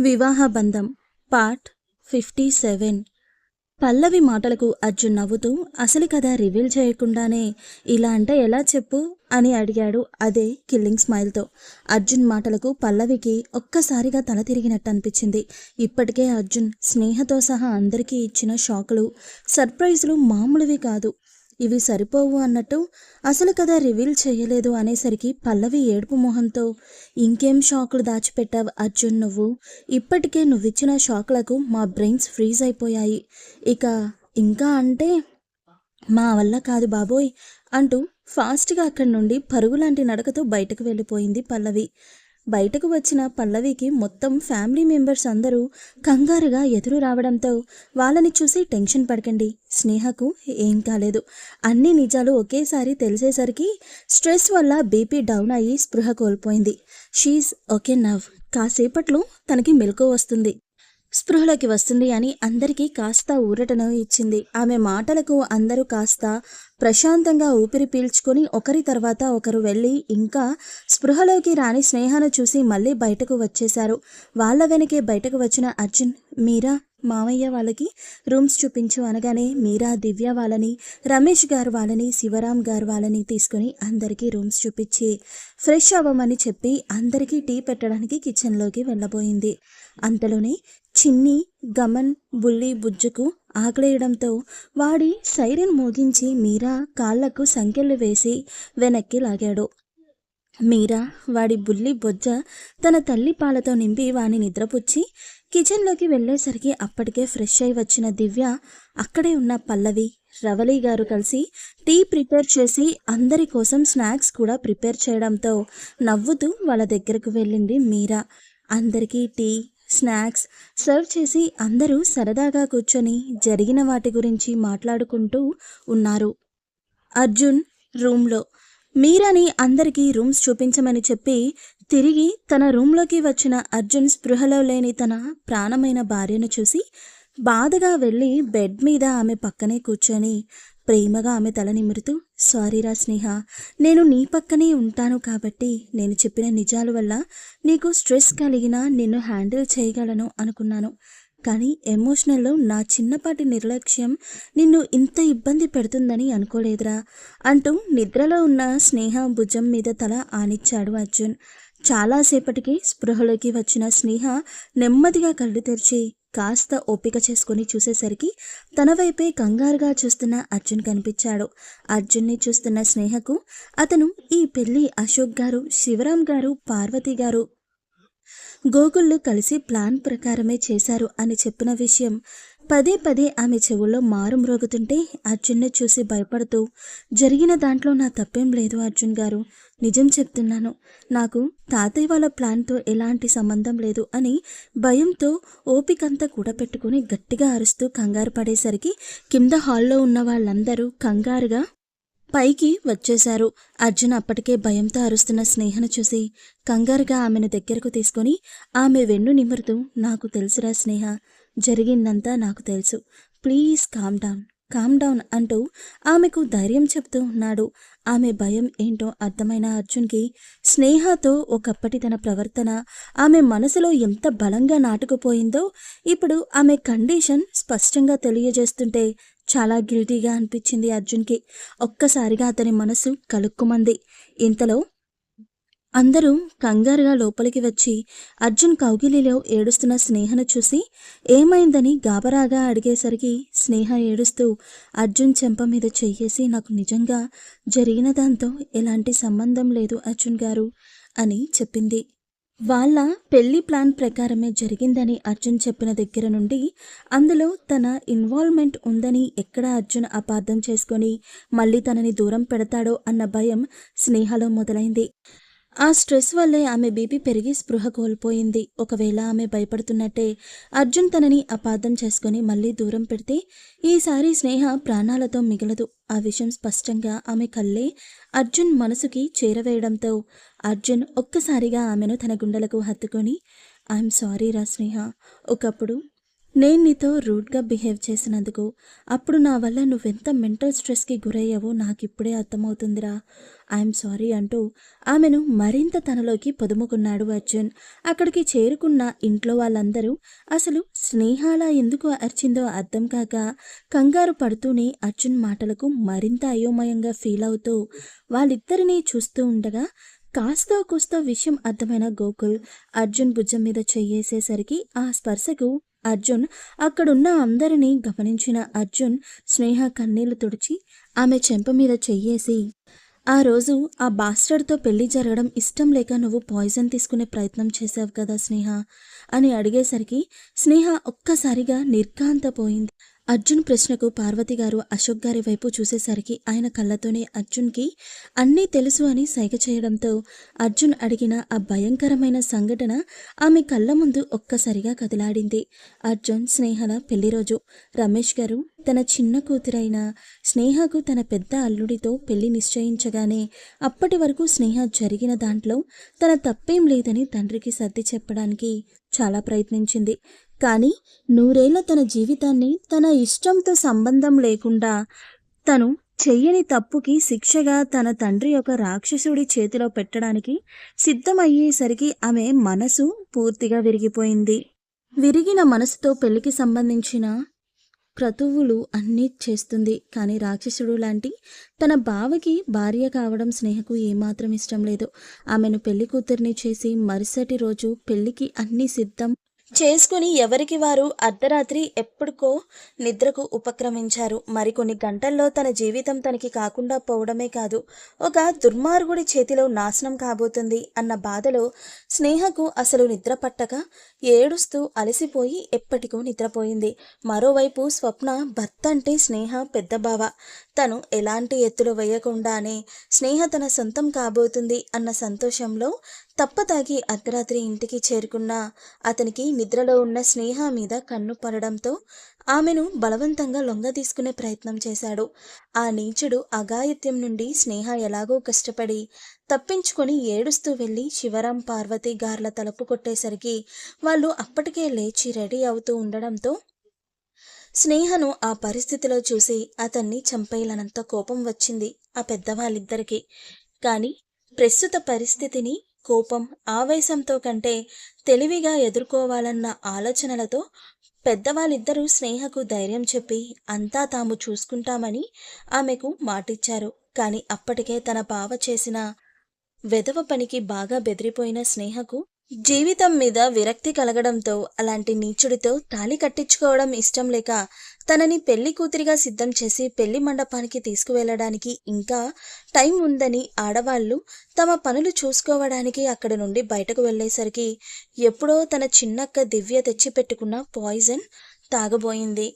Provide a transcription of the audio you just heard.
వివాహ బంధం part fifty seven. పల్లవి మాటలకు అర్జున్ నవ్వుతూ అసలు కథ రివీల్ చేయకుండానే ఇలా అంటే ఎలా చెప్పు? అని అడిగాడు అదే కిల్లింగ్ స్మైల్తో. అర్జున్ మాటలకు పల్లవికి ఒక్కసారిగా తల తిరిగినట్టు అనిపించింది. ఇప్పటికే అర్జున్ స్నేహతో సహా అందరికీ ఇచ్చిన షాకులు సర్ప్రైజ్లు మామూలువి కాదు. ఇవి సరిపోవు అన్నట్టు అసలు కథ రివీల్ చేయలేదు అనేసరికి పల్లవి ఏడుపు మొహంతో ఇంకేం షాకులు దాచిపెట్టావు అర్జున్ నువ్వు? ఇప్పటికే నువ్విచ్చిన షాక్లకు మా బ్రెయిన్స్ ఫ్రీజ్ అయిపోయాయి. ఇక ఇంకా అంటే మా వల్ల కాదు బాబోయ్ అంటూ ఫాస్ట్గా అక్కడి నుండి పరుగులాంటి నడకతో బయటకు వెళ్ళిపోయింది పల్లవి. బయటకు వచ్చిన పల్లవికి మొత్తం ఫ్యామిలీ మెంబర్స్ అందరూ కంగారుగా ఎదురు రావడంతో వాళ్ళని చూసి టెన్షన్ పడకండి. స్నేహకు ఏం కాలేదు. అన్ని నిజాలు ఒకేసారి తెలిసేసరికి స్ట్రెస్ వల్ల బీపీ డౌన్ అయ్యి స్పృహ కోల్పోయింది. షీజ్ ఓకే నవ్ కాసేపట్లో తనకి మెలకు వస్తుంది. స్పృహలోకి వస్తుంది అని అందరికీ కాస్త ఊరటను ఇచ్చింది. ఆమె మాటలకు అందరూ కాస్త ప్రశాంతంగా ఊపిరి పీల్చుకొని ఒకరి తర్వాత ఒకరు వెళ్ళి ఇంకా స్పృహలోకి రాని స్నేహను చూసి మళ్ళీ బయటకు వచ్చేశారు. వాళ్ళ వెనకే బయటకు వచ్చిన అర్జున్ మీరా మామయ్య వాళ్ళకి రూమ్స్ చూపించు అనగానే మీరా దివ్య వాళ్ళని రమేష్ గారు వాళ్ళని శివరాం గారు వాళ్ళని తీసుకొని అందరికీ రూమ్స్ చూపించి ఫ్రెష్ అవ్వమని చెప్పి అందరికీ టీ పెట్టడానికి కిచెన్లోకి వెళ్ళబోయింది. అంతలోనే చిన్ని గమన్ బుల్లి బుజ్జుకు ఆకలేయడంతో వాడి సైరన్ మోగించి మీరా కాళ్ళకు సంకెళ్ళు వేసి వెనక్కి లాగాడు. మీరా వాడి బుల్లి బొజ్జ తన తల్లి పాలతో నింపి వాని నిద్రపుచ్చి కిచెన్లోకి వెళ్ళేసరికి అప్పటికే ఫ్రెష్ అయి వచ్చిన దివ్య అక్కడే ఉన్న పల్లవి రవలి గారు కలిసి టీ ప్రిపేర్ చేసి అందరి కోసం స్నాక్స్ కూడా ప్రిపేర్ చేయడంతో నవ్వుతూ వాళ్ళ దగ్గరకు వెళ్ళింది మీరా. అందరికీ టీ స్నాక్స్ సర్వ్ చేసి అందరూ సరదాగా కూర్చొని జరిగిన వాటి గురించి మాట్లాడుకుంటూ ఉన్నారు. అర్జున్ రూమ్లో. మీరాని అందరికీ రూమ్స్ చూపించమని చెప్పి తిరిగి తన రూమ్లోకి వచ్చిన అర్జున్ స్పృహలో లేని తన ప్రాణమైన భార్యను చూసి బాధగా వెళ్ళి బెడ్ మీద ఆమె పక్కనే కూర్చొని ప్రేమగా ఆమె తల నిమురుతూ సారీరా స్నేహ నేను నీ పక్కనే ఉంటాను కాబట్టి నేను చెప్పిన నిజాల వల్ల నీకు స్ట్రెస్ కలిగినా నిన్ను హ్యాండిల్ చేయగలను అనుకున్నాను. కానీ ఎమోషనల్లో నా చిన్నపాటి నిర్లక్ష్యం నిన్ను ఇంత ఇబ్బంది పెడుతుందని అనుకోలేదురా అంటూ నిద్రలో ఉన్న స్నేహ భుజం మీద తల ఆనిచ్చాడు అర్జున్. చాలాసేపటికి స్పృహలోకి వచ్చిన స్నేహ నెమ్మదిగా కళ్ళు తెరిచి కాస్త ఓపిక చేసుకుని చూసేసరికి తన వైపే కంగారుగా చూస్తున్న అర్జున్ కనిపించాడు. అర్జున్ని చూస్తున్న స్నేహకు అతను ఈ పెళ్ళి అశోక్ గారు శివరాం గారు పార్వతి గారు గోగుళ్ళు కలిసి ప్లాన్ ప్రకారమే చేశారు అని చెప్పిన విషయం పదే పదే ఆమె చెవుల్లో మారుమ్రోగుతుంటే అర్జున్ని చూసి భయపడుతూ జరిగిన దాంట్లో నా తప్పేం లేదు అర్జున్ గారు. నిజం చెప్తున్నాను. నాకు తాతయ్య వాళ్ళ ప్లాన్తో ఎలాంటి సంబంధం లేదు అని భయంతో ఓపికంతా కూడపెట్టుకుని గట్టిగా అరుస్తూ కంగారు పడేసరికి కింద హాల్లో ఉన్న వాళ్ళందరూ కంగారుగా పైకి వచ్చేశారు. అర్జున్ అప్పటికే భయంతో అరుస్తున్న స్నేహను చూసి కంగారుగా ఆమెను దగ్గరకు తీసుకొని ఆమె వెన్ను నిమురుతూ నాకు తెలుసురా స్నేహ జరిగిందంతా నాకు తెలుసు. Please calm down. Calm down అంటూ ఆమెకు ధైర్యం చెప్తూ ఉన్నాడు. ఆమె భయం ఏంటో అర్థమైన అర్జున్కి స్నేహతో ఒకప్పటి తన ప్రవర్తన ఆమె మనసులో ఎంత బలంగా నాటుకుపోయిందో ఇప్పుడు ఆమె కండిషన్ స్పష్టంగా తెలియజేస్తుంటే చాలా గిల్టీగా అనిపించింది అర్జున్కి. ఒక్కసారిగా అతని మనసు కలుక్కుమంది. ఇంతలో అందరూ కంగారుగా లోపలికి వచ్చి అర్జున్ కౌగిలిలో ఏడుస్తున్న స్నేహను చూసి ఏమైందని గాబరాగా అడిగేసరికి స్నేహ ఏడుస్తూ అర్జున్ చెంప మీద చెయ్యేసి నాకు నిజంగా జరిగిన దాంతో ఎలాంటి సంబంధం లేదు అర్జున్ గారు అని చెప్పింది. వాళ్ళ పెళ్ళి ప్లాన్ ప్రకారమే జరిగిందని అర్జున్ చెప్పిన దగ్గర నుండి అందులో తన ఇన్వాల్వ్మెంట్ ఉందని ఎక్కడ అర్జున్ అపార్థం చేసుకొని మళ్ళీ తనని దూరం పెడతాడో అన్న భయం స్నేహలో మొదలైంది. ఆ స్ట్రెస్ వల్లే ఆమె బీపీ పెరిగి స్పృహ కోల్పోయింది. ఒకవేళ ఆమె భయపడుతున్నట్టే అర్జున్ తనని అపార్థం చేసుకుని మళ్ళీ దూరం పెడితే ఈసారి స్నేహ ప్రాణాలతో మిగలదు. ఆ విషయం స్పష్టంగా ఆమె కళ్ళే అర్జున్ మనసుకి చేరవేయడంతో అర్జున్ ఒక్కసారిగా ఆమెను తన గుండెలకు హత్తుకొని ఐఎమ్ సారీ రా స్నేహ. ఒకప్పుడు నేను నీతో రూడ్గా బిహేవ్ చేసినందుకు అప్పుడు నా వల్ల నువ్వెంత మెంటల్ స్ట్రెస్కి గురయ్యావో నాకు ఇప్పుడే అర్థమవుతుందిరా. ఐఎమ్ సారీ అంటూ ఆమెను మరింత తనలోకి పొదుముకున్నాడు అర్జున్. అక్కడికి చేరుకున్న ఇంట్లో వాళ్ళందరూ అసలు స్నేహాల ఎందుకు అర్చిందో అర్థం కాక కంగారు పడుతూనే అర్జున్ మాటలకు మరింత అయోమయంగా ఫీల్ అవుతూ వాళ్ళిద్దరినీ చూస్తూ ఉండగా కాస్తో కూస్తో విషయం అర్థమైన గోకుల్ అర్జున్ భుజం మీద చెయ్యేసేసరికి ఆ స్పర్శకు అర్జున్ అక్కడున్న అందరినీ గమనించిన అర్జున్ స్నేహ కన్నీళ్ళు తుడిచి ఆమె చెంప మీద చెయ్యేసి ఆ రోజు ఆ బాస్టర్తో పెళ్ళి జరగడం ఇష్టం లేక నువ్వు పాయిజన్ తీసుకునే ప్రయత్నం చేసావు కదా స్నేహ? అని అడిగేసరికి స్నేహ ఒక్కసారిగా నిర్ఘాంతపోయింది. అర్జున్ ప్రశ్నకు పార్వతి గారు అశోక్ గారి వైపు చూసేసరికి ఆయన కళ్ళతోనే అర్జున్కి అన్నీ తెలుసు అని సైగ చేయడంతో అర్జున్ అడిగిన ఆ భయంకరమైన సంఘటన ఆమె కళ్ళ ముందు ఒక్కసారిగా కదిలాడింది. అర్జున్ స్నేహల పెళ్ళి రోజు. రమేష్ గారు తన చిన్న కూతురైన స్నేహకు తన పెద్ద అల్లుడితో పెళ్ళి నిశ్చయించగానే అప్పటి వరకు స్నేహ జరిగిన దాంట్లో తన తప్పేం లేదని తండ్రికి సర్ది చెప్పడానికి చాలా ప్రయత్నించింది. కానీ నూరేళ్ళ తన జీవితాన్ని తన ఇష్టంతో సంబంధం లేకుండా తను చెయ్యని తప్పుకి శిక్షగా తన తండ్రి యొక్క రాక్షసుడి చేతిలో పెట్టడానికి సిద్ధమయ్యేసరికి ఆమె మనసు పూర్తిగా విరిగిపోయింది. విరిగిన మనసుతో పెళ్ళికి సంబంధించిన క్రతువులు అన్నీ చేస్తుంది. కానీ రాక్షసుడు లాంటి తన బావకి భార్య కావడం స్నేహకు ఏమాత్రం ఇష్టం లేదు. ఆమెను పెళ్ళి కూతుర్ని చేసి మరుసటి రోజు పెళ్ళికి అన్ని సిద్ధం చేసుకుని ఎవరికి వారు అర్ధరాత్రి ఎప్పటికో నిద్రకు ఉపక్రమించారు. మరికొన్ని గంటల్లో తన జీవితం తనకి కాకుండా పోవడమే కాదు ఒక దుర్మార్గుడి చేతిలో నాశనం కాబోతుంది అన్న బాధలో స్నేహకు అసలు నిద్ర పట్టక ఏడుస్తూ అలసిపోయి ఎప్పటికో నిద్రపోయింది. మరోవైపు స్వప్న భర్త అంటే స్నేహ పెద్ద బావ. తను ఎలాంటి ఎత్తులు వేయకుండానే స్నేహ తన సొంతం కాబోతుంది అన్న సంతోషంలో తప్పతాగి అర్ధరాత్రి ఇంటికి చేరుకున్న అతనికి నిద్రలో ఉన్న స్నేహ మీద కన్ను పడడంతో ఆమెను బలవంతంగా లొంగ తీసుకునే ప్రయత్నం చేశాడు. ఆ నీచుడు అగాయత్యం నుండి స్నేహ ఎలాగో కష్టపడి తప్పించుకొని ఏడుస్తూ వెళ్ళి శివరాం పార్వతి గార్ల తలుపు కొట్టేసరికి వాళ్ళు అప్పటికే లేచి రెడీ అవుతూ ఉండడంతో స్నేహను ఆ పరిస్థితిలో చూసి అతన్ని చంపేయాలనంత కోపం వచ్చింది ఆ పెద్దవాళ్ళిద్దరికీ. కానీ ప్రస్తుత పరిస్థితిని కోపం ఆవేశంతో కంటే తెలివిగా ఎదుర్కోవాలన్న ఆలోచనలతో పెద్దవాళ్ళిద్దరూ స్నేహకు ధైర్యం చెప్పి అంతా తాము చూసుకుంటామని ఆమెకు మాటిచ్చారు. కానీ అప్పటికే తన బావ చేసిన వెధవ పనికి బాగా బెదిరిపోయిన స్నేహకు జీవితం మీద విరక్తి కలగడంతో అలాంటి నీచుడితో తాళి కట్టించుకోవడం ఇష్టం లేక తనని పెళ్ళి కూతురిగా సిద్ధం చేసి పెళ్ళి మండపానికి తీసుకువెళ్ళడానికి ఇంకా టైం ఉందని ఆడవాళ్ళు తమ పనులు చూసుకోవడానికి అక్కడి నుండి బయటకు వెళ్ళేసరికి ఎప్పుడో తన చిన్నక్క దివ్య తెచ్చిపెట్టుకున్న పాయిజన్ తాగబోయింది.